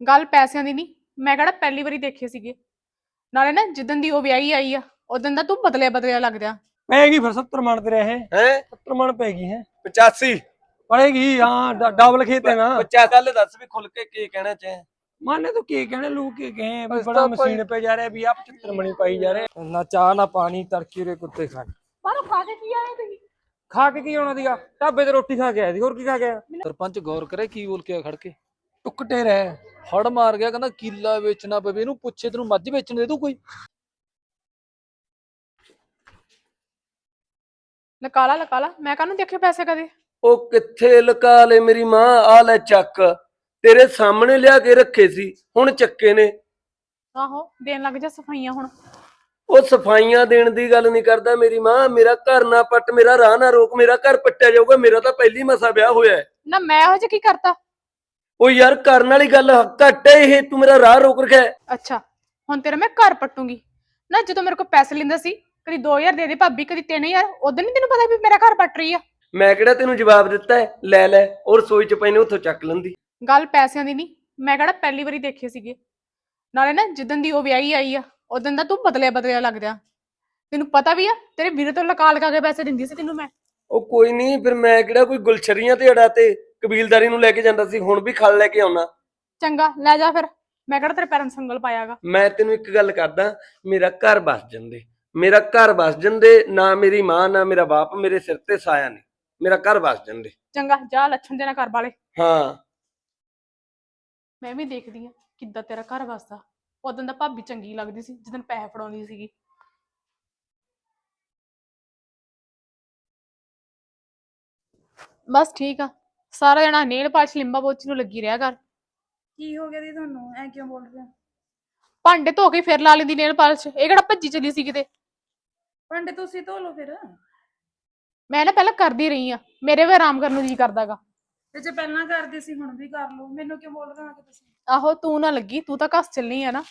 ਗੱਲ ਪੈਸਿਆਂ ਦੀ ਨਹੀਂ ਮੈਂ ਕਿਹੜਾ ਪਹਿਲੀ ਵਾਰੀ ਦੇਖੇ ਸੀਗੇ। ਨਾਲੇ ਨਾ ਜਿੱਦਣ ਦੀ ਉਹ ਵਿਆਹੀ ਆਈ ਆ ਉਦੋਂ ਦਾ ਤੂੰ ਬਦਲਿਆ ਬਦਲਿਆ ਲੱਗਦਿਆ ਪੈ ਗਈ ਫਿਰ 70 ਮਣ ਤੇ ਰਹੇ ਹੈ? 70 ਮਣ ਪੈ ਗਈ ਹੈ। 85 ਪੜੇਗੀ ਹਾਂ ਡਬਲ ਖੇਤੇ ਨਾ। 50 ਗੱਲ ਦੱਸ ਵੀ ਖੁੱਲ ਕੇ ਕੀ ਕਹਿਣਾ ਚਾਹੇ। ਮਾਨੇ ਤੂੰ ਕੀ ਕਹਿਣੇ ਲੋਕ ਕੀ ਕਹੇ ਵੀ ਬੜਾ ਮਸ਼ੀਨ ਪੈ ਜਾ ਰਿਹਾ ਵੀ ਆ 75 ਮਣੀ ਪਾਈ ਜਾ ਰਿਹਾ। ਨਾ ਚਾਹ ਨਾ ਪਾਣੀ ਤੜਕੀ ਰੇ ਕੁੱਤੇ ਖਾਣ ਬਾਹਰੋਂ ਖਾ ਕੇ ਕੀ ਆਏ ਤੁਸੀਂ? ਖਾ ਕੇ ਕੀ ਆਉਣਾ ਦੀਗਾ ਢਾਬੇ ਤੇ ਰੋਟੀ ਖਾ ਕੇ ਆਇਆ ਸੀ ਹੋਰ ਕੀ ਖਾ ਕੇ ਆਇਆ? ਸਰਪੰਚ ਗੌਰ ਕਰੇ ਕੀ ਬੋਲ ਕੇ ਖੜ ਕੇ। ਟੁਕਟੇ ਰਹਿ। ਫੜ ਮਾਰ ਗਿਆ ਕਹਿੰਦਾ ਕਿੱਲਾ ਵੇਚਣਾ ਪਵੇ ਇਹਨੂੰ ਪੁੱਛੇ ਤੈਨੂੰ ਮੱਝ ਵੇਚਣ ਦੇ ਦੂ ਕੋਈ? ਲਕਾਲਾ ਲਕਾਲਾ ਮੈਂ ਕਾਹਨੂੰ ਦੇਖੇ ਪੈਸੇ ਕਦੇ? ਉਹ ਕਿੱਥੇ ਲੁਕਾ ਲੈ ਮੇਰੀ ਮਾਂ ਆ ਲੈ ਚੱਕ। ਤੇਰੇ ਸਾਹਮਣੇ ਲਿਆ ਕੇ ਰੱਖੇ ਸੀ ਹੁਣ ਚੱਕੇ ਨੇ। ਆਹੋ ਦੇਣ ਲੱਗ ਜਾ ਸਫਾਈਆਂ ਹੁਣ। ਉਹ ਸਫਾਈਆਂ ਦੇਣ ਦੀ ਗੱਲ ਨਹੀਂ ਕਰਦਾ ਮੇਰੀ ਮਾਂ ਮੇਰਾ ਘਰ ਨਾ ਪੱਟ ਮੇਰਾ ਰਾਹ ਨਾ ਰੋਕ ਮੇਰਾ ਘਰ ਪੱਟਿਆ ਜਾਊਗਾ ਮੇਰਾ ਤਾਂ ਪਹਿਲੀ ਮਸਾ ਵਿਆਹ ਹੋਇਆ ਹੈ। ਨਾ ਮੈਂ ਉਹ ਜਿਹਾ ਕੀ ਕਰਤਾ? ਉਹ ਯਾਰ ਕਰਨ ਵਾਲੀ ਗੱਲ ਘੱਟ ਹੈ ਇਹ ਤੂੰ ਮੇਰਾ ਰਾਹ ਰੋਕ ਰੱਖਿਆ ਹੈ। ਅੱਛਾ ਹੁਣ ਤੇਰਾ ਮੈਂ ਘਰ ਪੱਟੂਗੀ। ਨਾ ਜਦੋਂ ਮੇਰੇ ਕੋਲ ਪੈਸੇ ਲੈਂਦਾ ਸੀ ਕਦੀ 2000 ਦੇ ਦੇ ਭਾਬੀ ਕਦੀ 3000 ਉਦੋਂ ਨਹੀਂ ਤੈਨੂੰ ਪਤਾ ਵੀ ਮੇਰਾ ਘਰ ਪੱਟ ਰਹੀ ਆ? ਮੈਂ ਕਿਹੜਾ ਤੈਨੂੰ ਜਵਾਬ ਦਿੱਤਾ ਹੈ? ਲੈ ਲੈ ਔਰ ਰਸੋਈ ਚ ਪਈ ਨੇ ਉੱਥੋਂ ਚੱਕ ਲੈਂਦੀ। ਗੱਲ ਪੈਸਿਆਂ ਦੀ ਨਹੀਂ ਮੈਂ ਕਿਹੜਾ ਪਹਿਲੀ ਵਾਰੀ ਦੇਖੇ ਸੀਗੇ। ਨਾਲੇ ਨਾ ਜਿੱਦਣ ਦੀ ਉਹ ਵਿਆਹੀ ਆਈ ਆ ਉਦੋਂ ਦਾ ਤੂੰ ਬਦਲਿਆ ਬਦਲਿਆ ਲੱਗਦਿਆ। ਤੈਨੂੰ ਪਤਾ ਵੀ ਆ ਤੇਰੇ ਵੀਰੇ ਤੋਂ ਲਕਾ ਲਕਾ ਕੇ ਪੈਸੇ ਦਿੰਦੀ ਸੀ ਤੈਨੂੰ ਮੈਂ। ਉਹ ਕੋਈ ਨਹੀਂ ਫਿਰ ਮੈਂ ਕਿਹੜਾ ਕੋਈ ਗੁਲਛਰੀਆਂ ਤੇ ਅੜਾ ਤੇ? ਕਬੀਲਦਾਰੀ ਨੂੰ ਲੈ ਕੇ ਜਾਂਦਾ ਸੀ ਹੁਣ ਵੀ ਖਲ ਲੈ ਕੇ ਆਉਣਾ। ਚੰਗਾ ਲੈ ਜਾ ਫਿਰ। ਮੈਂ ਕਿਹੜਾ ਤੇਰੇ ਪੈਰਾਂ ਨੂੰ ਸੰਗਲ ਪਾਇਆਗਾ? ਮੈਂ ਤੈਨੂੰ ਇੱਕ ਗੱਲ ਕਰਦਾ ਮੇਰਾ ਘਰ ਬਸ ਜਾਂਦੇ। ਮੇਰਾ ਘਰ ਬਸ ਜਾਂਦੇ ਨਾ ਮੇਰੀ ਮਾਂ ਨਾ ਮੇਰਾ ਬਾਪ ਮੇਰੇ ਸਿਰ ਤੇ ਸਾਇਆ ਨਹੀਂ। ਮੇਰਾ ਘਰ ਬਸ ਜਾਂਦੇ। ਚੰਗਾ ਜਾ ਲੱਛਣ ਦੇਣਾ ਘਰ ਵਾਲੇ। ਹਾਂ। ਮੈਂ ਵੀ ਦੇਖਦੀ ਆ ਕਿੱਦਾਂ ਤੇਰਾ ਘਰ ਵਸਦਾ। ਉਦੋਂ ਦਾ ਭਾਬੀ ਚੰਗੀ ਲੱਗਦੀ ਸੀ ਜਦੋਂ ਪੈਸੇ ਫੜਾਉਂਦੀ ਸੀਗੀ। ਬਸ ਠੀਕ ਆ। ਸਾਰਾ ਜਣਾ ਨੇਲ ਪਾਲਿਸ਼ ਲਿੰਬਾ ਪੋਚੀ ਨੂੰ ਲੱਗੀ ਰਿਹਾ ਕਰ ਕੀ ਹੋ ਗਿਆ ਦੀ ਤੁਹਾਨੂੰ? ਐ ਕਿਉਂ ਬੋਲ ਰਹੇ ਹੋ? ਭਾਂਡੇ ਧੋ ਕੇ ਫਿਰ ਲਾ ਲੈਂਦੀ ਨੇਲ ਪਾਲਿਸ਼। ਇਹ ਕਿਹੜਾ ਭੱਜੀ ਚੱਲੀ ਸੀ ਕਿਤੇ? ਭਾਂਡੇ ਤੁਸੀਂ ਧੋ ਲਓ ਫਿਰ। ਮੈਂ ਨਾ ਪਹਿਲਾਂ ਕਰਦੀ ਰਹੀ ਆ। ਮੇਰੇ ਵੀ ਆਰਾਮ ਕਰਨ ਨੂੰ ਜੀ ਕਰਦਾਗਾ ਤੇ ਜੇ ਪਹਿਲਾਂ ਕਰਦੇ ਸੀ ਹੁਣ ਵੀ ਕਰ ਲਓ। ਮੈਨੂੰ ਕਿਉਂ ਬੋਲ ਰਹੇ ਹੋ ਕਿ ਤੁਸੀਂ? ਆਹੋ ਤੂੰ ਨਾ ਲੱਗੀ। ਤੂੰ ਤਾਂ ਘਸ ਚੱਲਣੀ ਆ ਨਾ।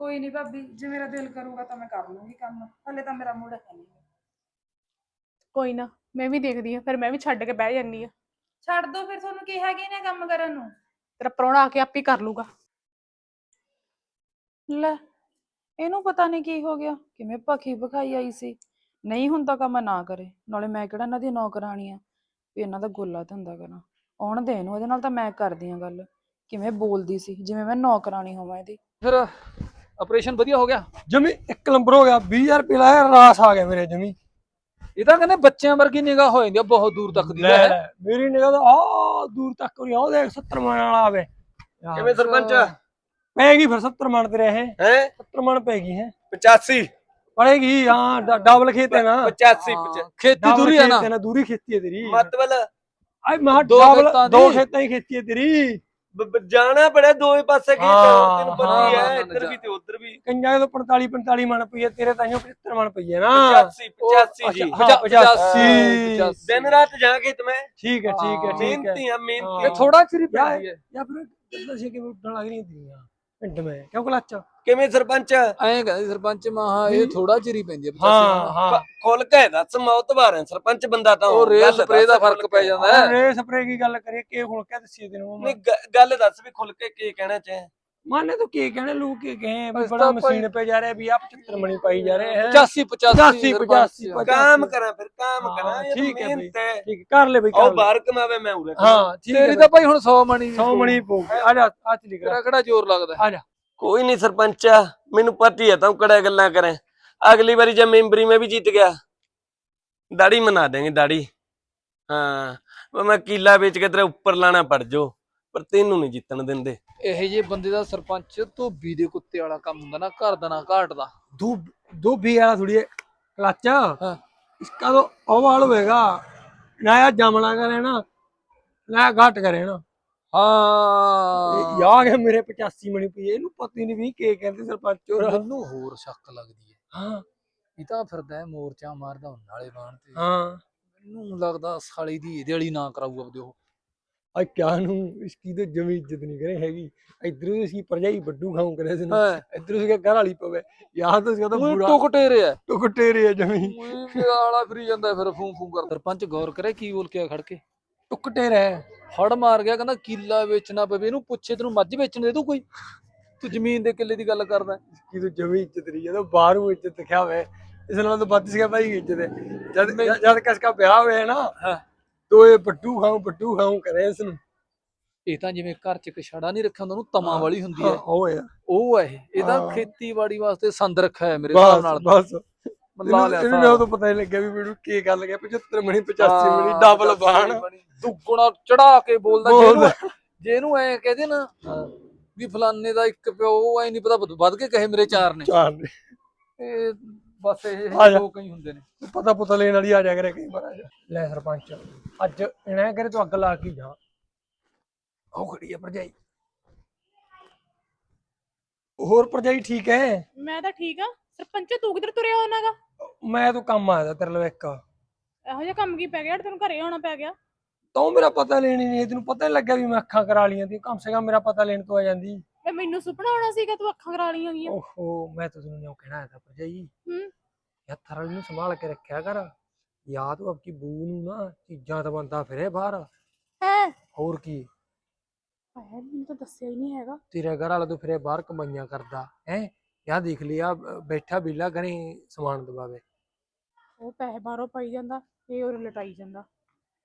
ਕੋਈ ਨਹੀਂ ਭਾਬੀ ਜੇ ਮੇਰਾ ਦਿਲ ਕਰੂਗਾ ਤਾਂ ਮੈਂ ਕਰ ਲੂੰਗੀ ਕੰਮ। ਹਲੇ ਤਾਂ ਮੇਰਾ ਮੂਡ ਹੈ ਨਹੀਂ ਕੋਈ ਨਾ ਮੈਂ ਵੀ ਦੇਖਦੀ ਆ ਫਿਰ ਮੈਂ ਵੀ ਛੱਡ ਕੇ ਬਹਿ ਜਾਂਦੀ ਆ ਛੱਡ ਦੋ ਫਿਰ ਤੁਹਾਨੂੰ ਕਿਹਾ ਕਿ ਨੇ ਕੰਮ ਕਰਨ ਨੂੰ? ਤੇਰਾ ਪ੍ਰਾਹੁਣਾ ਆ ਕੇ ਆਪੇ ਕਰ ਲੂਗਾ। ਲੈ ਇਹਨੂੰ ਪਤਾ ਨਹੀਂ ਕੀ ਹੋ ਗਿਆ ਕਿਵੇਂ ਭਖੀ ਭਖਾਈ ਆਈ ਸੀ। ਨਹੀਂ ਹੁੰਦਾ ਕੰਮ ਨਾ ਕਰੇ ਨਾਲੇ ਮੈਂ ਕਿਹੜਾ ਇਹਨਾਂ ਦੀ ਨੌਕਰਾਣੀ ਆ ਵੀ ਇਹਨਾਂ ਦਾ ਗੋਲਾ ਧੰਦਾ ਕਰਾਂ। ਆਉਣ ਦੇ ਇਹਨੂੰ ਇਹਦੇ ਨਾਲ ਤਾਂ ਮੈਂ ਕਰਦੀ ਆ ਗੱਲ। ਕਿਵੇਂ ਬੋਲਦੀ ਸੀ ਜਿਵੇਂ ਮੈਂ ਨੌਕਰਾਣੀ ਹੋਵਾਂ ਇਹਦੀ। ਫਿਰ ਆਪਰੇਸ਼ਨ ਵਧੀਆ ਹੋ ਗਿਆ? ਜਮੀ ਇੱਕ ਨੰਬਰ ਹੋ ਗਿਆ 20000 ਰੁਪਏ ਲਾਇਆ ਰਾਸ ਆ ਗਿਆ ਮੇਰੇ ਜਮੀ। ਇਹ ਤਾਂ ਕਹਿੰਦੇ ਬੱਚਿਆਂ ਵਰਗੀ ਨਿਗਾਹ ਹੋ ਜਾਂਦੀ ਆ ਬਹੁਤ ਦੂਰ ਤੱਕ ਦੀ। ਲੈ ਲੈ। ਲੈ, ਮੇਰੀ ਨਿਗਾਹ ਤਾਂ ਆ ਦੂਰ ਤੱਕ ਹੋਈ ਉਹ ਦੇਖ 70 ਮਣ ਵਾਲਾ ਆਵੇ। ਕਿਵੇਂ ਸਰਪੰਚ? ਪੈ ਗਈ ਫਿਰ 70 ਮਣ ਤੇ ਰਹੇ ਹੈ? 70 ਮਣ ਪੈ ਗਈ ਹੈ। 85 ਪੜੇਗੀ ਹਾਂ ਡਬਲ ਖੇਤੇ ਨਾ। 85 ਹਾਂ, ਖੇਤੀ ਦੂਰੀ ਆ ਨਾ। ਖੇਤ ਹੈ ਦੂਰੀ ਖੇਤੀ ਹੈ ਤੇਰੀ। ਮਤਲਬ ਆਈ ਮਾ ਦੋ ਡਬਲ ਖੇਤਾਂ ਦੋ। ਖੇਤਾਂ ਹੀ ਖੇਤੀ ਹੈ ਤੇਰੀ। ਜਾਣਾ ਬੜਾ ਦੋਵੇਂ ਪਾਸੇ ਖੇਤ ਹਾਂ, ਤੈਨੂੰ ਪਤਾ ਹੀ ਹਾਂ, ਹੈ ਹਾਂ, ਇੱਧਰ। ਵੀ ਤੇ ਉੱਧਰ ਵੀ। ਕੰਜਾਂ ਤੋਂ 45 45 ਮਣ ਪਈ ਹੈ ਤੇਰੇ ਤਾਈਓ 75 ਮਣ ਪਈ ਹੈ ਨਾ। 85 85 ਜੀ ਅੱਛਾ, ਹਾਂ, ਪਚਾ- 85 ਦਿਨ ਰਾਤ ਜਾ ਖੇਤ ਮੈਂ। ਠੀਕ ਹੈ ਠੀਕ ਹੈ ਠੀਕ ਹੈ। ਮਿਹਨਤੀ ਆ ਮਿਹਨਤੀ ਇਹ ਥੋੜਾ ਚਿਰ ਹੀ ਪੈਂਦੀ ਹੈ। ਜਾਂ ਫਿਰ ਕਿੰਨਾ ਸੀ ਕਿ ਉੱਡਣ ਲੱਗ ਰਹੀਆਂ ਤੀਆਂ ਪਿੰਡ ਮੈਂ। ਕਿਉਂ ਕਲੱਚ? ਕਿਵੇਂ ਸਰਪੰਚ? ਐਂ ਕਹਿੰਦੇ ਸਰਪੰਚ ਮਹਾ ਇਹ ਥੋੜਾ ਚਿਰ ਹੀ ਪੈਂਦੀ ਹੈ ਹਾਂ। ਹਾਂ ਖੁੱਲ ਕੇ ਦੱਸ ਮੌਤਬਾਰ ਹੈ ਸਰਪੰਚ ਬੰਦਾ ਤਾਂ ਉਹ ਰੇ ਗੱਲ ਦੱਸ ਸਪਰੇ ਦਾ ਖੁੱਲ ਫ਼ਰਕ ਕੇ। ਪੈ ਜਾਂਦਾ। ਹੈ ਰੇ ਸਪਰੇ ਕੀ ਗੱਲ ਕਰੀਏ ਕੀ ਹੁਣ ਕਹਿ ਦੱਸੀ ਤੈਨੂੰ? ਨਹੀਂ ਗੱਲ ਦੱਸ ਵੀ ਖੁੱਲ ਕੇ ਕੀ ਕਹਿਣਾ ਚਾਹੇ। ਮਾਨੇ ਤੂੰ ਕੀ ਕਹਿਣੇ ਲੋਕ ਕੀ ਕਹੇ ਵੀ ਬੜਾ ਮਸ਼ੀਨ ਪੈ ਜਾ ਰਿਹਾ ਵੀ ਆ 75 ਮਣੀ ਪਾਈ ਜਾ ਰਹੇ ਹੈ। 85 85 85 85 ਕੰਮ ਕਰਾਂ ਫਿਰ ਕੰਮ ਕਰਾਂ ਠੀਕ ਹੈ ਬਈ। ਠੀਕ ਕਰ ਲੈ ਬਈ ਉਹ ਕਰ ਬਾਹਰ ਕਮਾਵੇ ਮੈਂ ਉਰੇ ਹਾਂ ਠੀਕ ਤੇਰੀ ਤਾਂ ਭਾਈ ਹੁਣ 100 ਮਣੀ 100 ਮਣੀ ਪਊ ਆ ਜਾ ਆ ਚਲੀ ਤੇਰਾ ਕਰ ਕਿਹੜਾ ਜ਼ੋਰ ਲੱਗਦਾ ਆ ਜਾ। ਕੋਈ ਨਹੀਂ ਸਰਪੰਚ ਮੈਨੂੰ ਪਤਾ ਹੀ ਹੈ ਤੂੰ ਕਿਹੜਾ ਗੱਲਾਂ ਕਰੇ। ਅਗਲੀ ਵਾਰੀ ਜੇ ਮੈਂਬਰੀ ਮੈਂ ਵੀ ਜਿੱਤ ਗਿਆ। ਦਾੜੀ ਮਨਾ ਦੇਂਗੇ ਦਾੜੀ। ਹਾਂ ਮੈਂ ਕੀਲਾ ਵੇਚ ਕੇ ਤੇਰੇ ਉੱਪਰ ਲਾਣਾ ਪੜ ਜੋ ਪਰ ਤੈਨੂੰ ਨਹੀਂ ਜਿੱਤਣ ਦਿੰਦੇ। ਇਹ ਜੇ ਬੰਦੇ ਦਾ ਸਰਪੰਚ ਧੋਬੀ ਦੇ ਕੁੱਤੇ ਵਾਲਾ ਕੰਮ ਹੁੰਦਾ ਨਾ ਘਰ ਦਾ ਨਾ ਘਾਟ ਦਾ। ਦੂ ਵਾਲਾ ਥੋੜੀ ਕਲਚ। ਇਸਕਾ ਤੋਂ ਅਵਾਲ ਹੋਏਗਾ ਨਾ ਇਹ ਕਰੇ ਨਾ ਨਾ ਘਾਟ ਕਰੇ ਨਾ। ਹਾਂ। ਯਾਰ ਮੇਰੇ 85 ਮਣੀ ਪਈ ਇਹਨੂੰ ਪਤਾ ਹੀ ਨਹੀਂ ਵੀ ਕੀ ਕਹਿੰਦੇ ਸਰਪੰਚ ਹੋਰ ਮੈਨੂੰ ਹੋਰ ਸ਼ੱਕ ਲੱਗਦੀ ਹੈ। ਹਾਂ। ਇਹ ਤਾਂ ਫਿਰਦਾ ਮੋਰਚਾ ਮਾਰਦਾ ਹੁਣ ਨਾਲੇ ਬਾਣ ਤੇ। ਹਾਂ। ਮੈਨੂੰ ਲੱਗਦਾ ਸਾਲੀ ਦੀ ਇਹਦੇ ਵਾਲੀ ਨਾ ਕਰਾਊ ਆਪਦੇ ਉਹ। ਆ ਕਿਆ ਨੂੰ ਇਸਕੀ ਤੇ ਜਮੀ ਇੱਜ਼ਤ ਨਹੀਂ ਕਰੇ ਹੈਗੀ। ਇਧਰੋਂ ਅਸੀਂ ਪਰਜਾਈ ਵੱਡੂ ਖਾਉਂ ਕਰੇ ਸੀ ਇਧਰੋਂ ਸੀ ਘਰ ਵਾਲੀ ਪਵੇ। ਯਾਰ ਤਾਂ ਸੀਗਾ ਤਾਂ ਉਹ ਬੁੜਾ ਟੁਕ ਟੇਰਿਆ ਟੁਕ ਟੇਰੇ ਆ ਜਮੀ। ਉਹ ਵਾਲਾ ਫਰੀ ਜਾਂਦਾ ਫਿਰ ਫੂੰ ਫੂੰ ਕਰ। ਸਰਪੰਚ ਗੌਰ ਕਰੇ ਕੀ ਬੋਲ ਕੇ ਆ ਖੜ ਕੇ? ਟੁਕ ਟੇਰੇ ਫੜ ਮਾਰ ਗਿਆ ਕਹਿੰਦਾ ਕਿੱਲਾ ਵੇਚਣਾ ਪਵੇ ਇਹਨੂੰ ਪੁੱਛੇ ਤੈਨੂੰ ਮੱਝ ਵੇਚਣ ਦੇ ਦੂ ਕੋਈ? ਤੂੰ ਜ਼ਮੀਨ ਦੇ ਕਿੱਲੇ ਦੀ ਗੱਲ ਕਰਦਾ। ਇਸਕੀ ਤੇ ਜਮੀ ਇੱਜ਼ਤ ਨਹੀਂ ਜਦੋਂ ਬਾਹਰੋਂ ਇੱਜ਼ਤ ਦਿਖਾਵੇ ਇਸ ਨਾਲ ਤਾਂ ਵੱਧ ਸੀਗਾ ਭਾਈ ਇੱਜ਼ਤ ਜਦ ਜਦ ਕਸ ਦਾ ਵਿਆਹ ਹੋਇਆ ਨਾ ਹਾਂ। ਤੋ ਇਹ ਬੱਟੂ ਖਾਉ ਬੱਟੂ ਖਾਉ ਕਰੇ ਇਸ ਨੂੰ ਇਹ ਤਾਂ ਜਿਵੇਂ ਘਰ 'ਚ ਇੱਕ ਛੜਾ ਨਹੀਂ ਰੱਖਿਆ ਹੁੰਦਾ ਉਹਨੂੰ ਤਮਾ ਵਾਲੀ ਹੁੰਦੀ ਹੈ ਉਹ ਹੈ ਉਹ ਹੈ ਇਹ ਇਹਦਾ। ਖੇਤੀਬਾੜੀ ਵਾਸਤੇ ਸੰਦ ਰੱਖਿਆ ਹੈ ਮੇਰੇ ਹਿਸਾਬ ਨਾਲ ਤਾਂ। ਬਸ ਮੈਂ ਲਾ ਲਿਆ ਇਹਨੂੰ ਹਿਸਾਬ। ਉਦੋਂ ਪਤਾ ਹੀ ਲੱਗਿਆ ਵੀ ਮੈਨੂੰ ਕੀ ਗੱਲ ਗਿਆ 75 ਮਣੀ 85 ਹਾਂ, ਮਣੀ ਡਬਲ ਬਾਣ। ਦੁੱਗਣਾ ਚੜਾ ਕੇ ਬੋਲਦਾ ਜੇ। ਇਹਨੂੰ ਐ ਕਹਦੇ ਨਾ ਵੀ ਫਲਾਨੇ ਦਾ ਇੱਕ ਪਿਓ ਐ ਨਹੀਂ ਪਤਾ ਵਧ- ਵੱਧ ਕੇ ਕਹੇ ਮੇਰੇ ਚਾਰ ਨੇ ਚਾਰ ਨੇ ਇਹ ਬਸ ਇਹ ਆ ਜਾ। ਲੋਕ ਹੀ ਹੁੰਦੇ ਨੇ। ਪਤਾ ਪੁਤਾ ਲੈਣ ਵਾਲੀ ਆ ਜਾ ਕਰੇ ਕਈ ਵਾਰ ਆ ਜਾ। ਲੈ ਸਰਪੰਚ ਅੱਜ ਇਹਨਾਂ ਕਰੇ ਤੂੰ ਅੱਗ ਲਾ ਕੇ ਜਾ। ਉਹ ਖੜੀ ਆ ਭਰਜਾਈ। ਹੋਰ ਭਰਜਾਈ ਠੀਕ ਹੈ ਮੈਂ ਤਾਂ ਠੀਕ ਆ। ਸਰਪੰਚ ਤੂੰ ਕਿੱਧਰ ਤੁਰਿਆ ਹੋਣਾਗਾ ਮੈਂ ਤਾਂ ਕੰਮ ਆਇਆ ਤਾ ਤੇਰੇ ਲਈ ਇੱਕ। ਇਹੋ ਜਿਹਾ ਕੰਮ ਕੀ ਪੈ ਗਿਆ? ਜਿਹੜਾ ਤੈਨੂੰ ਘਰੇ ਆਉਣਾ ਪੈ ਗਿਆ। ਤੂੰ ਮੇਰਾ ਪਤਾ ਲੈਣੀ ਨਹੀਂ ਤੈਨੂੰ ਪਤਾ ਨਹੀਂ ਲੱਗਿਆ ਵੀ ਮੈਂ ਅੱਖਾਂ ਕਰਾ ਲੀਆਂ ਤੀ ਕਮ ਸੇ ਕਮ ਮੇਰਾ ਪਤਾ ਲੈਣ ਤੋਂ ਆ ਜਾਂਦੀ। ਵੇ ਮੈਨੂੰ ਸੁਪਨਾ ਆਉਣਾ ਸੀਗਾ ਤੂੰ ਅੱਖਾਂ ਕਰਾ ਲਈਆਂ ਗੀਆਂ ਓਹੋ ਮੈਂ ਤਾਂ ਤੈਨੂੰ ਨਿਉ ਕਹਿਣਾ ਆਇਆ ਤਾ ਭਰਜਾਈ? ਹੂੰ। ਯਾਰ ਥਰਲ ਨੂੰ ਸੰਭਾਲ ਕੇ ਰੱਖਿਆ ਕਰ। ਯਾਦ ਉਹ ਆਪਕੀ ਬੂ ਨੂੰ ਨਾ ਚੀਜ਼ਾਂ ਤਾਂ ਬੰਦਾ ਫਿਰੇ ਬਾਹਰ। ਹੈ? ਹੋਰ ਕੀ? ਹਾਏ ਮੈਨੂੰ ਤਾਂ ਦੱਸਿਆ ਹੀ ਨਹੀਂ ਹੈਗਾ। ਤੇਰੇ ਘਰ ਵਾਲਾ ਤੂੰ ਫਿਰੇ ਬਾਹਰ ਕਮਾਈਆਂ ਕਰਦਾ। ਹੈ? ਯਾ ਦੇਖ ਲਿਆ ਬੈਠਾ ਬਿੱਲਾ ਘਰੇ ਸਮਾਨ ਦਬਾਵੇ। ਉਹ ਪੈਸੇ ਬਾਹਰੋਂ ਪਾਈ ਜਾਂਦਾ ਇਹ ਉਹ ਲਟਾਈ ਜਾਂਦਾ।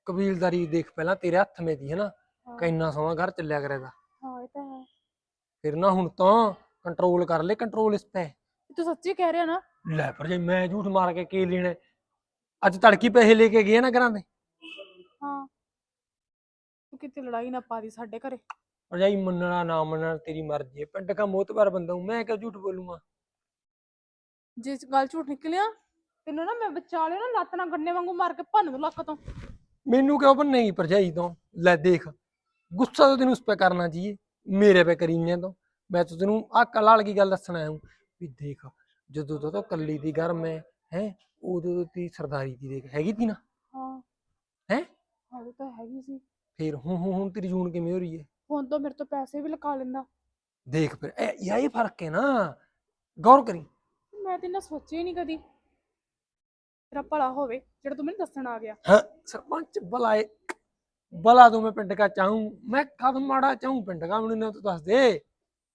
ਕਬੀਲਦਾਰੀ ਦੇਖ ਪਹਿਲਾਂ ਤੇਰੇ ਹੱਥ ਮੇ ਦੀ ਹੈ ਨਾ ਹਾਂ। ਕਿੰਨਾ ਸੋਹਣਾ ਘਰ ਚੱਲਿਆ ਕਰੇਗਾ ਹਾਂ ਤਾਂ ਹੈ ਫਿਰ ਨਾ ਹੁਣ ਤਾਂ ਕੰਟਰੋਲ ਕਰ ਲੈ ਕੰਟਰੋਲ ਇਸ ਤੇ ਤੂੰ ਸੱਚੀ ਕਹਿ ਰਿਹਾ ਨਾ? ਲੈ ਪਰ ਜੇ ਮੈਂ ਝੂਠ ਮਾਰ ਕੇ ਕੀ ਲੈਣਾ ਅੱਜ ਤੜਕੀ ਪੈਸੇ ਲੈ ਕੇ ਗਏ ਨਾ ਘਰਾਂ ਦੇ। ਹਾਂ। ਤੂੰ ਕਿਤੇ ਲੜਾਈ ਨਾ ਪਾ ਦੀ ਸਾਡੇ ਘਰੇ। ਭਰਜਾਈ ਮੰਨਣਾ ਨਾ ਮੰਨਣਾ ਤੇਰੀ ਮਰਜ਼ੀ ਹੈ। ਪਿੰਡ ਕਾ ਮੋਤਬਰ ਬੰਦਾ ਹੂੰ ਮੈਂ ਕਿਉਂ ਝੂਠ ਬੋਲੂੰਗਾ? ਜੇ ਇਸ ਗੱਲ ਝੂਠ ਨਿਕਲਿਆ ਤੈਨੂੰ ਨਾ ਮੈਂ ਬਚਾ ਲਿਆ ਨਾ ਲੱਤ ਨਾਲ ਗੰਨੇ ਵਾਂਗੂ ਮਾਰ ਕੇ ਭੰਨ ਦੂੰ ਲੱਕ ਤੋਂ। ਮੈਨੂੰ ਕਿਉਂ ਬੰਨੇਗੀ ਭਰਜਾਈ ਤੋਂ? ਲੈ ਦੇਖ ਗੁੱਸਾ ਤਾਂ ਤੈਨੂੰ ਉਸ ਪੇ ਕਰਨਾ ਚਾਹੀਏ ਮੇਰੇ ਪੇ ਕਰੀਨੇ ਤੋਂ। ਮੈਂ ਤਾਂ ਤੈਨੂੰ ਆ ਕਲਾਲ ਕੀ ਗੱਲ ਦੱਸਣਾ ਆਇਆ ਹੂੰ? ਵੀ ਦੇਖ ਜਦੋਂ ਤੋਂ ਤਾਂ ਕੱਲੀ ਦੀ ਘਰ ਮੈਂ ਹੈ ਉਦੋਂ ਤੋਂ ਤੀ ਸਰਦਾਰੀ ਦੀ ਦੇਖ। ਹੈਗੀ ਤੀ ਨਾ? ਹਾਂ। ਹੈਂ? ਹਾਂ ਉਹ ਤਾਂ ਹੈਗੀ ਸੀ। ਫੇਰ ਹੁਣ ਹੁਣ ਹੁਣ ਤੇਰੀ ਜੂਨ ਕਿਵੇਂ ਹੋ ਰਹੀ ਹੈ ਹੁਣ ਤਾਂ ਮੇਰੇ ਤੋਂ ਪੈਸੇ ਵੀ ਲਗਾ ਲੈਂਦਾ। ਦੇਖ ਫਿਰ ਇਹ ਯਾ ਇਹ ਫ਼ਰਕ ਹੈ ਨਾ। ਗੌਰ ਕਰੀ। ਮੈਂ ਤੇ ਨਾ ਸੋਚਿਆ ਹੀ ਨਹੀਂ ਕਦੀ। ਤੇਰਾ ਭਲਾ ਹੋਵੇ ਜਿਹੜਾ ਤੂੰ ਮੈਨੂੰ ਦੱਸਣ ਆ ਗਿਆ। ਹਾਂ ਸਰਪੰਚ ਬਲਾਏ। ਬਲਾ ਤੂੰ ਮੈਂ ਪਿੰਡ ਕਾ ਚਾਹੂੰ ਮੈਂ ਕਦ ਮਾੜਾ ਚਾਹੂੰ ਪਿੰਡ ਕਾ ਮੈਨੂੰ ਨਾ ਤੂੰ ਦੱਸ ਦੇ।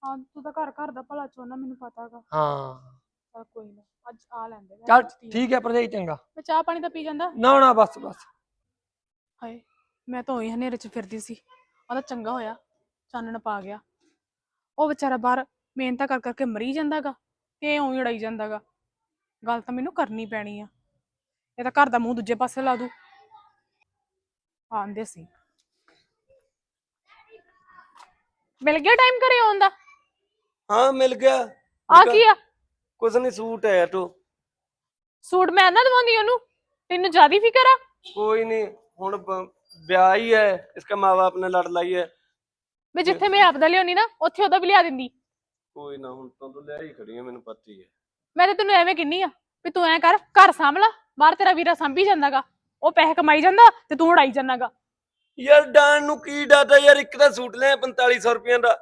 ਹਾਂ ਤੂੰ ਤਾਂ ਘਰ ਘਰ ਦਾ ਭਲਾ ਚਾਹੁੰਦਾ ਮੈਨੂੰ ਪਤਾਗਾ ਹਾਂ। ਚੱਲ ਕੋਈ ਨਾ ਅੱਜ ਆ ਲੈਂਦੇ ਮੈਂ ਚੱਲ। ਠੀਕ ਹੈ ਭਰਜਾਈ ਚੰਗਾ। ਮੈਂ ਚਾਹ ਪਾਣੀ ਤਾਂ ਪੀ ਜਾਂਦਾ? ਨਾ ਨਾ ਬਸ ਬਸ। ਹਾਏ ਮੈਂ ਤਾਂ ਉਹੀ ਹਨੇਰੇ 'ਚ ਫਿਰਦੀ ਸੀ। ਉਹਦਾ ਚੰਗਾ ਹੋਇਆ ਚਾਨਣ ਪਾ ਗਿਆ। ਉਹ ਵਿਚਾਰਾ ਬਾਹਰ ਮਿਹਨਤਾਂ ਕਰ ਕਰਕੇ ਮਰੀ ਜਾਂਦਾਗਾ ਤੇ ਇਹ ਉਂ ਲੜਾਈ ਜਾਂਦਾਗਾ ਗੱਲ ਤਾਂ ਮੈਨੂੰ ਕਰਨੀ ਪੈਣੀ ਆ। ਇਹ ਤਾਂ ਘਰ ਦਾ ਮੂੰਹ ਦੂਜੇ ਪਾਸੇ ਲਾ ਦੂ ਆਂਦੇ ਸੀ। ਮਿਲ ਗਿਆ ਟਾਈਮ ਘਰੇ ਆਉਣ ਦਾ? ਹਾਂ ਮਿਲ ਗਿਆ। ਆ ਕੀ ਆ? ਕੁਛ ਨਹੀਂ ਸੂਟ ਹੈ ਟੋ ਸੂਟ ਮੈਂ ਨਾ ਦਵਾਉਂਦੀ ਉਹਨੂੰ। ਤੈਨੂੰ ਜ਼ਿਆਦੀ ਫਿਕਰ ਆ? ਕੋਈ ਨਹੀਂ ਹੁਣ ਬ- ਵਿਆਹ ਹੀ ਹੈ। ਇਸਕਾ ਮਾਂ-ਬਾਪ ਨੇ ਲੜ ਲਈ ਹੈ। ਵੀ ਜਿੱਥੇ ਮੈਂ ਆਪਦਾ ਲਿਆਉਣੀ ਨਾ ਉੱਥੇ ਉਹਦਾ ਵੀ ਲਿਆ ਦਿੰਦੀ। ਕੋਈ ਨਾ ਹੁਣ ਤਾਂ ਤੂੰ ਲੈ ਹੀ ਖੜੀ ਹੈ ਮੈਨੂੰ ਪਤਾ ਹੀ ਹੈ। ਮੈਂ ਤੇ ਤੈਨੂੰ ਐਵੇਂ ਕਿੰਨੀ ਆ ਵੀ ਤੂੰ ਐ ਕਰ ਘਰ ਸਾਂਭ ਲਾ ਬਾਹਰ ਤੇਰਾ ਵੀਰਾ ਸਾਂਭੀ ਜਾਂਦਾਗਾ। ਉਹ ਪੈਸੇ ਕਮਾਈ ਜਾਂਦਾ ਤੇ ਤੂੰ ਉਡਾਈ ਜਾਂਦਾਗਾ। ਯਾਰ ਡਾਨ ਨੂੰ ਕੀ ਡਾਟਾ ਯਾਰ ਇੱਕ ਦਾ ਸੂਟ ਲਿਆ 4500 ਰੁਪਈਆ ਦਾ।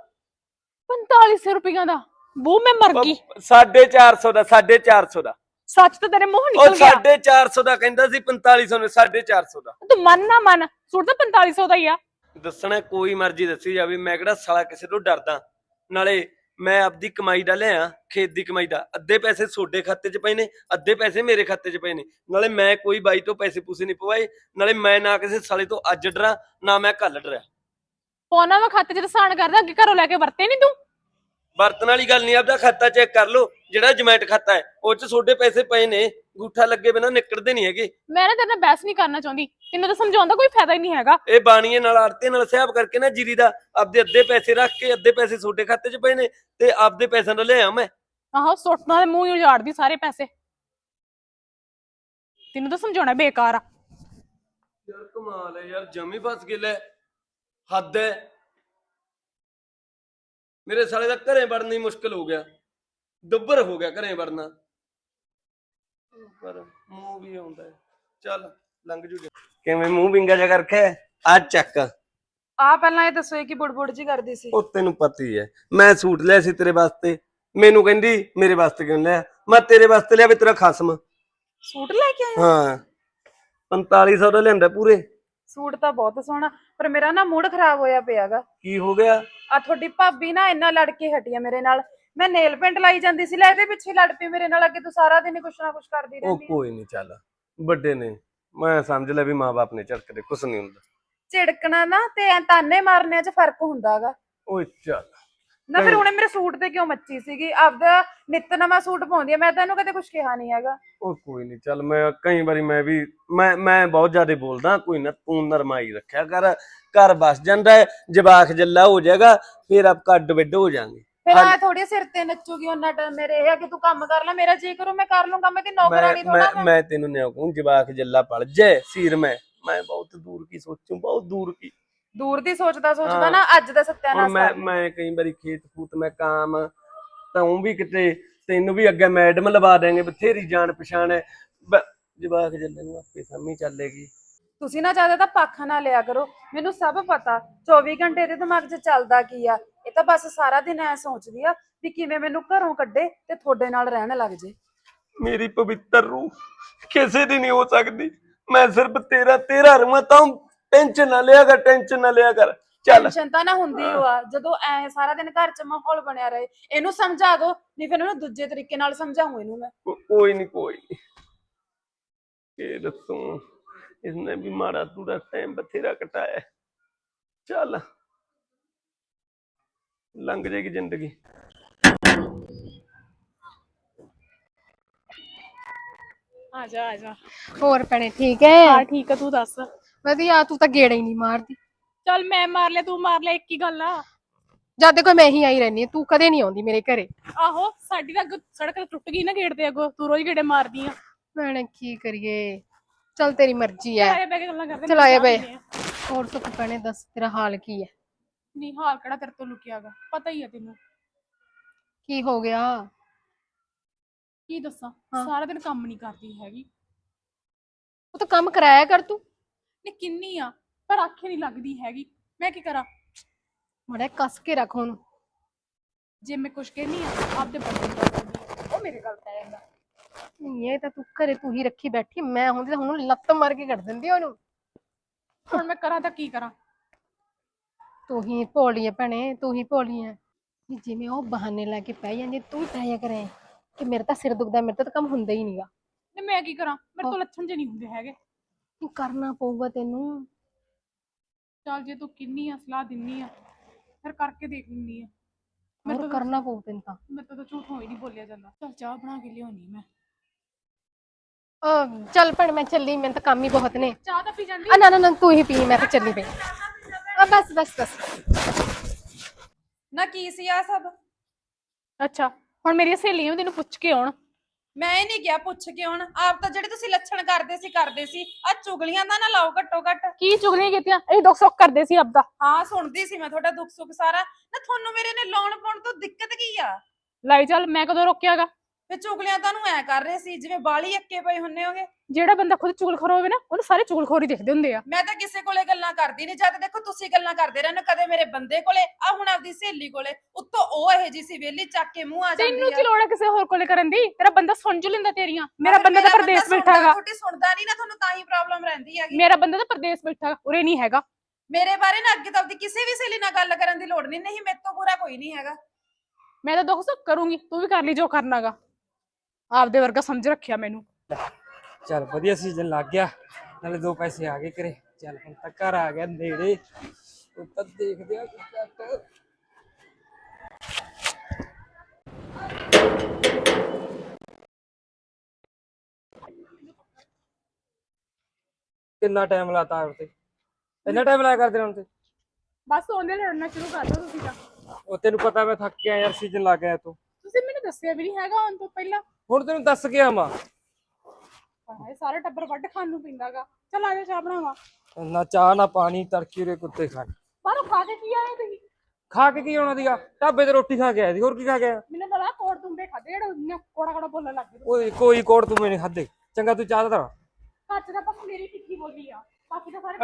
4500 ਰੁਪਈਆ ਦਾ? ਬੂ ਮੈਂ ਮਰ ਗਈ। 450 ਦਾ 450 ਦਾ। ਸੱਚ ਤਾਂ ਤੇਰੇ ਮੂੰਹ ਉਹ ਨਿਕਲ ਗਿਆ। 450 ਦਾ ਕਹਿੰਦਾ ਸੀ 4500 ਨੇ 450 ਦਾ। ਤੂੰ ਮੰਨ ਨਾ ਮੰਨ ਸੂਟ ਤਾਂ 4500 ਦਾ ਹੀ ਆ। ਦੱਸਣਾ ਕੋਈ ਮਰਜ਼ੀ ਦੱਸੀ ਜਾਵੇ ਮੈਂ ਕਿਹੜਾ ਸਾਲਾ ਕਿਸੇ ਤੋਂ ਡਰਦਾ। ਨਾਲੇ ਮੈਂ ਆਪਦੀ ਕਮਾਈ ਦਾ ਲਿਆ ਖੇਤ ਦੀ ਕਮਾਈ ਦਾ। ਅੱਧੇ ਪੈਸੇ ਤੁਹਾਡੇ ਖਾਤੇ 'ਚ ਪਏ ਨੇ ਅੱਧੇ ਪੈਸੇ ਮੇਰੇ ਖਾਤੇ 'ਚ ਪਏ ਨੇ। ਨਾਲੇ ਮੈਂ ਕੋਈ ਬਾਈ ਤੋਂ ਪੈਸੇ ਪੂਸੇ ਨਹੀਂ ਪਵਾਏ ਨਾਲੇ ਮੈਂ ਨਾ ਕਿਸੇ ਸਾਲੇ ਤੋਂ ਅੱਜ ਡਰਾਂ ਨਾ ਮੈਂ ਕੱਲ ਡਰਿਆ ਪੌਣਾ ਵਾ ਖਾਤੇ 'ਚ ਰਸਾਨ ਕਰਦਾ ਅੱਗੇ ਘਰੋਂ ਲੈ ਕੇ ਵਰਤੇ ਨਹੀਂ ਤੂੰ? ਵਰਤਣ ਵਾਲੀ ਗੱਲ ਨਹੀਂ ਆਪਦਾ ਖਾਤਾ ਚੈੱਕ ਕਰ ਲਓ ਜਿਹੜਾ ਜਮੈਂਟ ਖਾਤਾ ਹੈ ਉਹ 'ਚ ਤੁਹਾਡੇ ਪੈਸੇ ਪਏ ਨੇ। ਗੂਠਾ ਲੱਗੇ ਬਿਨਾਂ ਨਿਕਲਦੇ ਨਹੀਂ ਹੈਗੇ। ਮੈਂ ਨਾ ਤੇਰੇ ਨਾਲ ਬਹਿਸ ਨਹੀਂ ਕਰਨਾ ਚਾਹੁੰਦੀ। ਤੈਨੂੰ ਤਾਂ ਸਮਝਾਉਣ ਦਾ ਕੋਈ ਫਾਇਦਾ ਹੀ ਨਹੀਂ ਹੈਗਾ। ਇਹ ਬਾਣੀਏ ਨਾਲ ਆੜਤੇ ਨਾਲ ਹਿਸਾਬ ਕਰਕੇ ਨਾ ਜੀਰੀ ਦਾ ਆਪਦੇ ਅੱਧੇ ਪੈਸੇ ਰੱਖ ਕੇ ਅੱਧੇ ਪੈਸੇ ਤੁਹਾਡੇ ਖਾਤੇ 'ਚ ਪਏ ਨੇ ਤੇ ਆਪਦੇ ਪੈਸਿਆਂ ਨਾਲ ਲਿਆ ਮੈਂ। ਆਹੋ ਸੁੱਟਣਾ ਦੇ ਮੂੰਹ ਹੀ ਉਜਾੜਦੀ ਸਾਰੇ ਪੈਸੇ। ਤੈਨੂੰ ਤਾਂ ਸਮਝਾਉਣਾ ਬੇਕਾਰ ਆ। ਯਾਰ ਕਮਾਲ ਹੈ ਯਾਰ ਜਮੀ ਫਸ ਗਿਆ ਲੈ। ਹੱਦ ਹੈ। ਮੇਰੇ ਸਾਲੇ ਦਾ ਘਰੇ ਵੜਨਾ ਹੀ ਮੁਸ਼ਕਲ ਹੋ ਗਿਆ। ਦੁੱਬਰ ਹੋ ਗਿਆ ਘਰੇ ਵੜਨਾ। ਪਰ ਮੂੰਹ ਵੀ ਆਉਂਦਾ ਹੈ। ਚੱਲ ਲੰਘ ਜੂ ਕਿਵੇਂ ਮੂੰਹ ਵਿੰਗਾ ਜਿਹਾ ਕਰਕੇ? ਆ ਚੱਕ। ਆ ਪਹਿਲਾਂ ਇਹ ਦੱਸੋ ਇਹ ਕੀ ਬੁੜਬੁੜ ਜੀ ਕਰਦੀ ਸੀ? ਉਹ ਤੈਨੂੰ ਪਤਾ ਹੀ ਹੈ। ਮੈਂ ਸੂਟ ਲਿਆ ਸੀ ਤੇਰੇ ਵਾਸਤੇ। ਮੈਨੂੰ ਕਹਿੰਦੀ ਮੇਰੇ ਵਾਸਤੇ ਕਿਉਂ ਲਿਆ? ਮੈਂ ਤੇਰੇ ਵਾਸਤੇ ਲਿਆ ਵੀ ਤੇਰਾ ਖਸਮ। ਸੂਟ ਲੈ ਕੇ ਆਏ ਹਾਂ। 4500 ਦਾ ਲਿਆਂਦਾ ਪੂਰੇ। ਸੂਟ ਤਾਂ ਬਹੁਤ ਸੋਹਣਾ ਪਰ ਮੇਰਾ ਨਾ ਮੂਡ ਖਰਾਬ ਹੋਇਆ ਪਿਆਗਾ ਕੀ ਹੋ ਗਿਆ? ਆ ਤੁਹਾਡੀ ਭਾਬੀ ਨਾ ਇੰਨਾ ਲੜ ਕੇ ਹਟੀ ਆ ਮੇਰੇ ਨਾਲ। ਮੈਂ ਨੇਲ ਪੇਂਟ ਲਾਈ ਜਾਂਦੀ ਸੀ ਲੈ ਇਹਦੇ ਪਿੱਛੇ ਲੜ ਪਈ ਮੇਰੇ ਨਾਲ ਅੱਗੇ ਤੂੰ ਸਾਰਾ ਦਿਨ ਹੀ ਕੁਛ ਨਾ ਕੁਛ ਕਰਦੀ ਉਹ ਰਹਿੰਦੀ ਆ। ਕੋਈ ਨਹੀਂ ਚੱਲ। ਵੱਡੇ ਨੇ ਮੈਂ ਸਮਝ ਲਿਆ ਵੀ ਮਾਪੇ ਨੇ ਝੜਕਦੇ ਕੁਛ ਨਹੀਂ ਹੁੰਦਾ। ਝਿੜਕਣਾ ਨਾ ਤੇ ਐਂ ਤਾਨੇ ਮਾਰਨੇ 'ਚ ਫ਼ਰਕ ਹੁੰਦਾਗਾ। ਓਏ ਚੱਲ। ਨਾ ਫਿਰ ਨਹੀਂ। ਉਹਨੇ ਮੇਰੇ ਸੂਟ ਤੇ ਕਿਉਂ ਮੱਚੀ ਸੀਗੀ? ਆਪਦਾ ਨਿੱਤ ਨਵਾਂ ਸੂਟ ਪਾਉਂਦੀ ਆ ਮੈਂ ਤਾਂ ਇਹਨੂੰ ਕਦੇ ਕੁਝ ਕਿਹਾ ਨਹੀਂ ਹੈਗਾ। ਉਹ ਕੋਈ ਨਹੀਂ ਚੱਲ ਮੈਂ ਕਈ ਵਾਰੀ ਮੈਂ ਵੀ ਮੈਂ ਮੈਂ ਬਹੁਤ ਜ਼ਿਆਦਾ ਬੋਲਦਾ ਕੋਈ ਨਾ ਤੂੰ ਨਰਮਾਈ ਰੱਖਿਆ ਕਰ ਘਰ ਬਸ ਜਾਂਦਾ ਹੈ ਜਵਾਖ ਜੱਲਾ ਹੋ ਜਾਏਗਾ ਫਿਰ ਆਪ ਕੱਡ ਵਿੱਡ ਹੋ ਜਾਾਂਗੇ। ਫਿਰ। ਆ ਥੋੜੀ ਸਿਰ ਤੇ ਨੱਚੂਗੀ ਉਹਨਾਂ ਟ ਮੇਰੇ ਇਹ ਆ ਕਿ ਤੂੰ ਕੰਮ ਕਰ ਲੈ ਮੇਰਾ ਜੀ ਕਰੂ ਮੈਂ ਕਰ ਲੂੰਗਾ ਮੈਂ ਤੇ ਮੈਂ ਨੌਕਰਾਨੀ ਥੋੜਾ ਮੈਂ ਮੈਂ ਤੈਨੂੰ ਨਿਆ ਕਹੂੰ ਜਵਾਖ ਜੱਲਾ ਪਲ ਜੈ ਸੀਰ ਮੈਂ ਮੈਂ ਬਹੁਤ ਦੂਰ ਕੀ ਸੋਚੂੰ ਬਹੁਤ ਦੂਰ ਕੀ ਦੂਰ ਦੀ ਸੋਚਦਾ ਸੋਚਦਾ ਹਾਂ। ਨਾ ਅੱਜ ਦਾ ਹੁਣ ਸੱਤਿਆਨਾਸ਼ ਮੈਂ ਕਰ। ਮੈਂ ਕਈ ਵਾਰੀ ਖੇਤ ਫੂਤ ਮੈਂ ਕਾਮ ਤਾਂ ਉਹ ਵੀ ਕਿਤੇ ਤੈਨੂੰ ਵੀ ਅੱਗੇ ਮੈਡਮ ਲਵਾ ਦੇਂਗੇ ਬਥੇਰੀ ਜਾਣ ਪਛਾਣ ਹੈ ਬ- ਜਵਾਕ ਜੱਲੇ ਨੂੰ ਆਪੇ ਸਮਝ ਚੱਲੇਗੀ ਤੁਸੀਂ ਨਾ ਜ਼ਿਆਦਾ ਤਾਂ ਪੱਖ ਨਾ ਲਿਆ ਕਰੋ। ਮੈਨੂੰ ਸਭ ਪਤਾ 24 ਘੰਟੇ ਦੇ ਦਿਮਾਗ 'ਚ ਚੱਲਦਾ ਕੀ ਆ? ਇਹ ਤਾਂ ਬਸ ਸਾਰਾ ਦਿਨ ਐ ਸੋਚਦੀ ਆ ਵੀ ਕਿਵੇਂ ਮੈਨੂੰ ਘਰੋਂ ਕੱਢੇ ਤੇ ਤੁਹਾਡੇ ਨਾਲ ਰਹਿਣ ਲੱਗ ਜੇ। ਮੇਰੀ ਪਵਿੱਤਰ ਰੂਹ ਕਿਸੇ ਦੀ ਨਹੀਂ ਹੋ ਸਕਦੀ। ਮੈਂ ਸਿਰਫ ਤੇਰਾ ਤੇਰਾ ਰੂਹਾਂ ਤਾਂ ਟੈਨਸ਼ਨ ਨਾ ਲਿਆ ਕਰ ਟੈਨਸ਼ਨ ਨਾ ਲਿਆ ਕਰ। ਚੱਲ। ਟੈਨਸ਼ਨ ਤਾਂ ਨਾ ਹੁੰਦੀ ਓ ਆ ਜਦੋਂ ਐ ਸਾਰਾ ਦਿਨ ਘਰ 'ਚ ਮਾਹੌਲ ਬਣਿਆ ਰਹੇ ਇਹਨੂੰ ਸਮਝਾ ਦਿਓ ਨਹੀਂ ਫਿਰ ਇਹਨੂੰ ਦੂਜੇ ਤਰੀਕੇ ਨਾਲ ਸਮਝਾਉਂ ਇਹਨੂੰ ਮੈਂ। ਕੋ- ਕੋਈ ਨਹੀਂ ਕੋਈ ਨਹੀਂ ਇਹ ਦੱਸੋ। ਇਸਨੇ ਵੀ ਮਾੜਾ ਤੂੜਾ ਟਾਈਮ ਬਥੇਰਾ ਕਟਾਇਆ। ਹੈ। ਚੱਲ। ਲੰਘ ਜਾਏਗੀ ਜ਼ਿੰਦਗੀ। ਆ ਜਾ ਆ ਜਾ। ਹੋਰ ਭੈਣੇ ਠੀਕ ਹੈ ਹਾਂ ਠੀਕ ਆ ਤੂੰ ਦੱਸ। ਵਧੀਆ ਤੂੰ ਤਾਂ ਗੇੜਾ ਹੀ ਨਹੀਂ ਮਾਰਦੀ। ਚੱਲ ਮੈਂ ਮਾਰ ਲਿਆ ਤੂੰ ਮਾਰ ਲਿਆ ਇੱਕ ਹੀ ਗੱਲ ਆ। ਜਦ ਕੋਈ ਮੈਂ ਹੀ ਆਈ ਰਹਿਨੀ ਆਂ, ਤੂੰ ਕਦੇ ਨਹੀਂ ਆਉਂਦੀ ਮੇਰੇ ਘਰੇ। ਆਹੋ ਸਾਡੀ ਤਾਂ ਅੱਗੋਂ ਸੜਕ ਤੇ ਟੁੱਟ ਗਈ ਨਾ ਗੇਟ ਤੇ ਅੱਗੋਂ ਤੂੰ ਰੋਜ਼ ਗੇੜੇ ਮਾਰਦੀ ਆ। ਭੈਣੇ ਕੀ ਕਰੀਏ? ਚਲ ਤੇਰੀ ਮਰਜ਼ੀ ਹੈ। ਆਏ ਬੈ ਕੇ ਗੱਲਾਂ ਕਰਦੇ। ਹੋਰ ਸੁੱਖ ਭੈਣੇ ਦੱਸ ਤੇਰਾ ਹਾਲ ਕੀ ਹੈ? ਨਹੀਂ ਹਾਲ ਕਿਹੜਾ ਤੇਰੇ ਤੋਂ ਲੁਕਿਆਗਾ ਪਤਾ ਹੀ ਆ ਤੈਨੂੰ। ਕੀ ਹੋ ਗਿਆ? ਕੀ ਦੱਸਾਂ ਹਾਂ। ਸਾਰਾ ਦਿਨ ਕੰਮ ਨਹੀਂ ਕਰਦੀ ਹੈਗੀ। ਉਹ ਤਾਂ ਕੰਮ ਕਰਾਇਆ ਕਰ ਤੂੰ। ਨੇ ਕਿੰਨੀ ਆ ਪਰ ਆਖੇ ਨਹੀਂ ਲੱਗਦੀ ਹੈਗੀ। ਮੈਂ ਕੀ ਕਰਾਂ? ਮੜਾ ਕੱਸ ਕੇ ਰੱਖ ਉਹਨੂੰ। ਜੇ ਮੈਂ ਕੁਛ ਕਹਿਨੀ ਆ ਆਪਦੇ ਬੰਦੇ ਨੂੰ ਦੱਸ ਦਿੰਦੀ ਆ। ਉਹ ਮੇਰੇ ਗੱਲ ਪੈ ਜਾਂਦਾ ਨਹੀਂ, ਇਹ ਤਾਂ ਤੂੰ ਘਰੇ ਤੂੰ ਹੀ ਰੱਖੀ ਬੈਠੀ ਮੈਂ ਹੁੰਦੀ ਤਾਂ ਹੁਣ ਲੱਤ ਮਾਰ ਕੇ ਕੱਢ ਦਿੰਦੀ ਉਹਨੂੰ। ਹੁਣ ਮੈਂ ਕਰਾਂ ਤਾਂ ਕੀ ਕਰਾਂ? ਤੂੰ ਹੀ ਭੋਲੀ ਭੈਣੇ ਤੂੰ ਹੀ ਭੋਲੀ ਵੀ ਜਿਵੇਂ ਉਹ ਬਹਾਨੇ ਲਾ ਕੇ ਪੈ ਜਾਂਦੀ ਤੂੰ ਜਾ ਕਰੇ ਕਿ ਮੇਰੇ ਤਾਂ ਸਿਰ ਦੁਖਦਾ ਮੇਰੇ ਤੋਂ ਤਾਂ ਕੰਮ ਹੁੰਦਾ ਹੀ ਨਹੀਂਗਾ ਤੇ ਮੈਂ ਕੀ ਕਰਾਂ? ਮੇਰੇ ਤੋਂ ਲੱਛਣ ਜੇ ਨਹੀਂ ਹੁੰਦੇ ਹੈਗੇ। ਕੀ ਕਰਨਾ ਪਊਗਾ ਤੈਨੂੰ? ਚੱਲ ਜੇ ਤੂੰ ਕਿੰਨੀ ਆ ਸਲਾਹ ਦਿੰਨੀ ਆ ਫਿਰ ਕਰਕੇ ਦੇਖ ਲੈਂਦੀ ਆ। ਹੋਰ ਤੋਂ ਤਾਂ- ਕਰਨਾ ਪਊ ਤੈਨੂੰ ਤਾਂ। ਮੇਰੇ ਤੋਂ ਤਾਂ ਝੂਠ ਹੋਈ ਨਹੀਂ ਬੋਲਿਆ ਜਾਂਦਾ। ਚੱਲ ਚਾਹ ਬਣਾ ਕੇ ਲਿਆਉਣੀ ਮੈਂ। ਅਹ ਚੱਲ ਭੈਣ ਮੈਂ ਚੱਲੀ ਮੈਨੂੰ ਤਾਂ ਕੰਮ ਹੀ ਬਹੁਤ ਨੇ। ਚਾਹ ਤਾਂ ਪੀ ਜਾਂਦੀ ਆ? ਨਾ ਨਾ ਨਾ ਤੂੰ ਹੀ ਪੀ ਮੈਂ ਤਾਂ ਚੱਲੀ ਪਈ। ਆ ਬਸ ਬਸ ਬਸ। ਨਾ ਕੀ ਸੀ ਆ ਸਭ? ਅੱਛਾ ਹੁਣ ਮੇਰੀਆਂ ਸਹੇਲੀਆਂ ਵੀ ਤੈਨੂੰ ਪੁੱਛ ਕੇ ਆਉਣ। ਮੈਂ ਇਹ ਨਹੀਂ ਕਿਹਾ ਪੁੱਛ ਕੇ ਹੁਣ ਆਪ ਤਾਂ ਜਿਹੜੇ ਤੁਸੀਂ ਲੱਛਣ ਕਰਦੇ ਸੀ ਕਰਦੇ ਸੀ। ਆ ਚੁਗਲੀਆਂ ਦਾ ਨਾ ਲਾਓ ਘੱਟੋ ਘੱਟ। ਕੀ ਚੁਗਲੀਆਂ ਕੀਤੀਆਂ? ਇਹ ਦੁੱਖ ਸੁੱਖ ਕਰਦੇ ਸੀ ਆਪਦਾ ਹਾਂ ਸੁਣਦੀ ਸੀ ਮੈਂ ਤੁਹਾਡਾ ਦੁੱਖ ਸੁੱਖ ਸਾਰਾ। ਨਾ ਤੁਹਾਨੂੰ ਮੇਰੇ ਨੇ ਲਾਉਣ ਪਾਉਣ ਤੋਂ ਦਿੱਕਤ ਕੀ ਆ? ਲਾਈ ਚੱਲ ਮੈਂ ਕਦੋਂ ਰੋਕਿਆਗਾ? ਤੇ ਚੁਗਲੀਆਂ ਤੁਹਾਨੂੰ ਐ ਕਰ ਰਹੇ ਸੀ ਜਿਵੇਂ ਬਾਲੀ ਅੱਕੇ ਪਏ ਹੁੰਨੇ ਹੋਗੇ। ਜਿਹੜਾ ਬੰਦਾ ਖੁਦ ਚੁਗਲਖੋਰ ਹੋਵੇ ਨਾ ਉਹਨੂੰ ਸਾਰੇ ਚੁਗਲਖੋਰ ਹੀ ਦਿਖਦੇ ਹੁੰਦੇ ਆ। ਮੈਂ ਤਾਂ ਕਿਸੇ ਕੋਲੇ ਗੱਲਾਂ ਕਰਦੀ ਨਹੀਂ ਜਦ ਦੇਖੋ ਤੁਸੀਂ ਗੱਲਾਂ ਕਰਦੇ ਰਹਿੰਦੇ ਹੋ, ਕਦੇ ਮੇਰੇ ਬੰਦੇ ਕੋਲੇ ਆ ਹੁਣ ਆਪਦੀ ਸਹੇਲੀ ਕੋਲੇ ਉੱਤੋਂ ਉਹ ਇਹ ਜੀ ਸੀ ਵੇਲੀ ਚੱਕ ਕੇ ਮੂੰਹ ਆ ਜਾਂਦੀ ਤੈਨੂੰ ਆ ਕੀ ਲੋੜ ਹੈ ਕਿਸੇ ਹੋਰ ਕੋਲੇ ਕਰਨ ਦੀ? ਤੇਰਾ ਬੰਦਾ ਸੁਣ ਜੂ ਲੈਂਦਾ ਤੇਰੀਆਂ। ਮੇਰਾ ਬੰਦਾ ਤਾਂ ਪ੍ਰਦੇਸ਼ ਸੁਣਦਾ, ਬੈਠਾਗਾ। ਤੁਹਾਡੀ ਸੁਣਦਾ ਨਹੀਂ ਨਾ ਤੁਹਾਨੂੰ ਤਾਂ ਹੀ ਪ੍ਰੋਬਲਮ ਰਹਿੰਦੀ ਹੈਗੀ। ਮੇਰਾ ਬੰਦਾ ਤਾਂ ਪ੍ਰਦੇਸ਼ ਬੈਠਾਗਾ ਉਰੇ ਨਹੀਂ ਹੈਗਾ। ਮੇਰੇ ਬਾਰੇ ਨਾ ਅੱਗੇ ਤੋਂ ਆਪਦੀ ਕਿਸੇ ਵੀ ਸਹੇਲੀ ਨਾਲ ਗੱਲ ਕਰਨ ਦੀ ਲੋੜ ਨਹੀਂ ਨਹੀਂ ਮੇਰੇ ਤੋਂ ਬੁਰਾ ਕੋਈ ਨਹੀਂ ਹੈਗਾ। ਮੈਂ ਤਾਂ ਦੁੱਖ ਸੁੱਖ ਕਰੂੰਗੀ ਤੂੰ ਵੀ ਕਰ ਲਈ ਜੋ ਕਰਨਾਗਾ। ਆਪਦੇ ਵਰਗਾ ਸਮਝ ਰੱਖਿਆ ਮੈਨੂੰ। ਚੱਲ ਵਧੀਆ ਸੀਜ਼ਨ ਲੱਗ ਗਿਆ। ਨਾਲੇ ਦੋ ਪੈਸੇ ਆ ਗਏ ਕਰੇ ਚੱਲ ਹੁਣ ਤਾਂ ਘਰ ਆ ਗਿਆ ਨੇੜੇ। ਤਾਂ ਦੇਖਦੇ ਆ। ਘੱਟ ਕਿੰਨਾ ਟਾਈਮ ਲਾਤਾ ਉੱਤੇ ਇੰਨਾ ਟਾਈਮ ਲਾਇਆ ਕਰਦੇ ਹੁਣ ਤੇ? ਬਸ ਉਹਨੇ ਲੜਨਾ ਸ਼ੁਰੂ ਕਰ ਦੋ ਤੁਸੀਂ ਤਾਂ। ਉਹ ਤੈਨੂੰ ਪਤਾ ਮੈਂ ਥੱਕ ਗਿਆ ਯਾਰ ਸੀਜ਼ਨ ਲੱਗ ਗਿਆ ਤੂੰ। ਤੁਸੀਂ ਮੈਨੂੰ ਦੱਸਿਆ ਵੀ ਨਹੀਂ ਹੈਗਾ ਹੁਣ ਤੋਂ ਪਹਿਲਾਂ। ਹੁਣ ਤੈਨੂੰ ਦੱਸ ਕੇ ਆਵਾਂ। ਹਾਏ ਸਾਰਾ ਟੱਬਰ ਵੱਢ ਖਾਣ ਨੂੰ ਪਿੰਦਾਗਾ। ਚਲ ਆ ਜਾ ਚਾਹ ਬਣਾਵਾ। ਨਾ ਚਾਹ ਨਾ ਪਾਣੀ ਤੜਕੀ ਰੇ ਕੁੱਤੇ ਖਾਣ। ਬਾਹਰੋਂ ਖਾ ਕੇ ਕੀ ਆਏ ਤੁਸੀਂ? ਖਾ ਕੇ ਕੀ ਆਉਣਾ ਦੀਗਾ ਢਾਬੇ ਤੇ ਰੋਟੀ ਖਾ ਕੇ ਆਇਆ ਸੀ ਹੋਰ ਕੀ ਖਾ ਕੇ ਆਇਆ? ਮੈਨੂੰ ਤਾਂ ਲਾ ਕੋੜ ਤੁੰਬੇ ਖਾਦੇ ਜਿਹੜਾ ਉਹਨੇ ਕੋੜਾ ਕੋੜਾ ਬੋਲਣ ਲੱਗ ਗਏ ਓਏ ਕੋਈ ਕੋੜ ਤੂੰ ਮੈਨੇ ਖਾਦੇ ਚੰਗਾ ਤੂੰ ਚਾਹ ਧਰ। ਘਰ ਚ ਤਾਂ ਬਸ ਮੇਰੀ ਟਿੱਕੀ ਬੋਲੀ ਆ। ਬਾਕੀ ਤਾਂ ਸਾਰੇ